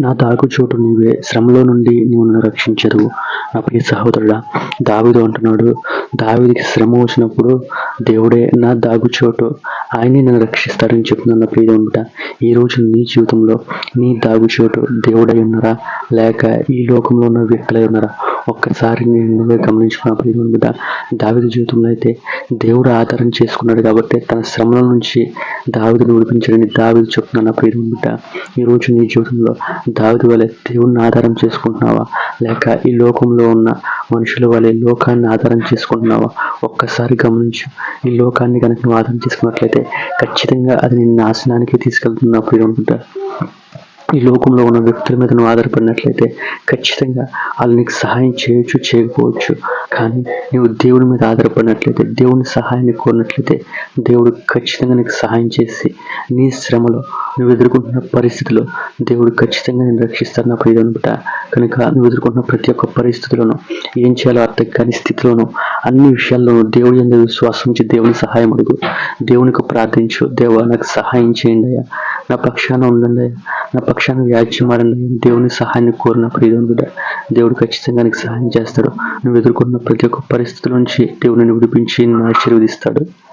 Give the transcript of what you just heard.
నా తాగుచోటు నీవే శ్రమలో నుండి నీవు నన్ను రక్షించదు. నా ప్రియ సహోదరుడా దావిదు అంటున్నాడు. దావిదికి శ్రమ వచ్చినప్పుడు దేవుడే నా దాగుచోటు ఆయనే నన్ను రక్షిస్తాడని చెప్తున్నాను నా ప్రియ ఉంట ఈ రోజు నీ జీవితంలో నీ దాగుచోటు దేవుడై ఉన్నారా? లేక ఈ లోకంలో ఉన్న వ్యక్తులై ఉన్నారా? ఒక్కసారి నేను నువ్వే గమనించుకున్న ప్రియ దావిది జీవితంలో అయితే దేవుడు ఆధారం చేసుకున్నాడు కాబట్టి తన శ్రమల నుంచి దావిదిని విడిపించడని దావిది చెప్తున్నాను నా ప్రియ దేవునిట ఈ రోజు నీ జీవితంలో దావిది వలె దేవుడిని ఆధారం చేసుకుంటున్నావా? లేక ఈ లోకంలో ఉన్న మనుషుల వలె లోకాన్ని ఆధారం చేసుకుంటున్నావా? ఒక్కసారి గమనించు. ఈ లోకాన్ని కనుక నువ్వు ఆధారం చేసుకున్నట్లయితే ఖచ్చితంగా అది నిన్ను నాశనానికి తీసుకెళ్తున్నా ప్రియుంట ఈ లోకంలో ఉన్న వ్యక్తుల మీద నువ్వు ఆధారపడినట్లయితే ఖచ్చితంగా వాళ్ళు నీకు సహాయం చేయొచ్చు చేయకపోవచ్చు. కానీ నువ్వు దేవుడి మీద ఆధారపడినట్లయితే దేవుని సహాయాన్ని కోరినట్లయితే దేవుడు ఖచ్చితంగా నీకు సహాయం చేసి నీ శ్రమలో నువ్వు ఎదుర్కొంటున్న పరిస్థితిలో దేవుడు ఖచ్చితంగా నేను రక్షిస్తాను నా ప్రియుడు కనుక నువ్వు ఎదుర్కొంటున్న ప్రతి ఒక్క పరిస్థితిలోనూ ఏం చేయాలో అర్థం కాని స్థితిలోనూ అన్ని విషయాల్లోనూ దేవుడి మీద విశ్వాసం దేవుని సహాయం అడుగు. దేవునికి ప్రార్థించు. దేవా నాకు సహాయం చేయండి అయ్యా. నా పక్షాన ఉండండి నా పక్షాన వ్యాజ్యం ఆడండి దేవుని సహాయాన్ని కోరిన ప్రియుడు దేవుడు ఖచ్చితంగా నీకు సహాయం చేస్తాడు. నువ్వు ఎదుర్కొన్న ప్రతి ఒక్క పరిస్థితి నుంచి దేవుడిని విడిపించి ఆశీర్వదిస్తాడు